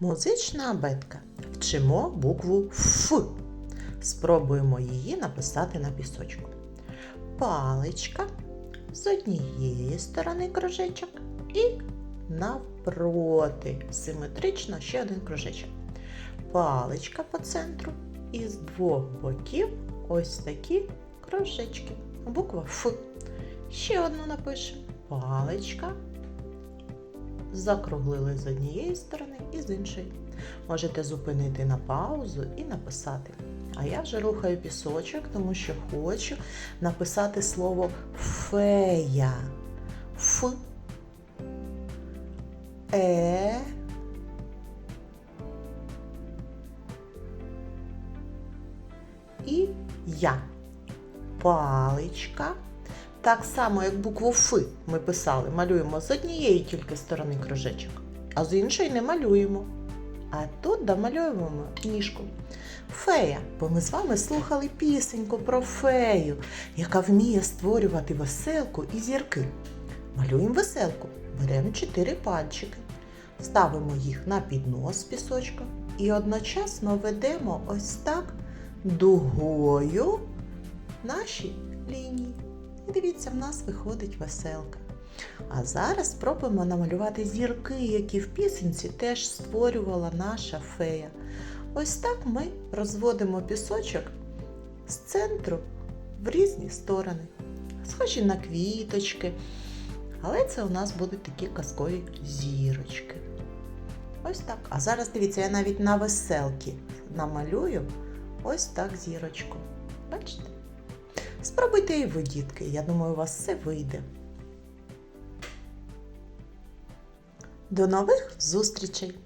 Музична абетка. Вчимо букву Ф. Спробуємо її написати на пісочку. Паличка з однієї сторони кружечок і навпроти. Симетрично ще один кружечок. Паличка по центру і з двох боків ось такі кружечки. Буква Ф. Ще одну напишемо. Паличка. Закруглили з однієї сторони і з іншої. Можете зупинити на паузу і написати. А я вже рухаю пісочок, тому що хочу написати слово фея. Ф. Е. І я. Паличка. Так само, як букву Ф ми писали, малюємо з однієї тільки сторони кружечок, а з іншої не малюємо. А тут домалюємо ніжку. Фея, бо ми з вами слухали пісеньку про фею, яка вміє створювати веселку і зірки. Малюємо веселку, беремо чотири пальчики, ставимо їх на піднос з пісочка і одночасно ведемо ось так дугою наші лінії. І дивіться, в нас виходить веселка. А зараз спробуємо намалювати зірки, які в пісенці теж створювала наша фея. Ось так ми розводимо пісочок з центру в різні сторони. Схожі на квіточки. Але це у нас будуть такі казкові зірочки. Ось так. А зараз дивіться, я навіть на веселки намалюю ось так зірочку. Бачите? Спробуйте і ви, дітки. Я думаю, у вас все вийде. До нових зустрічей!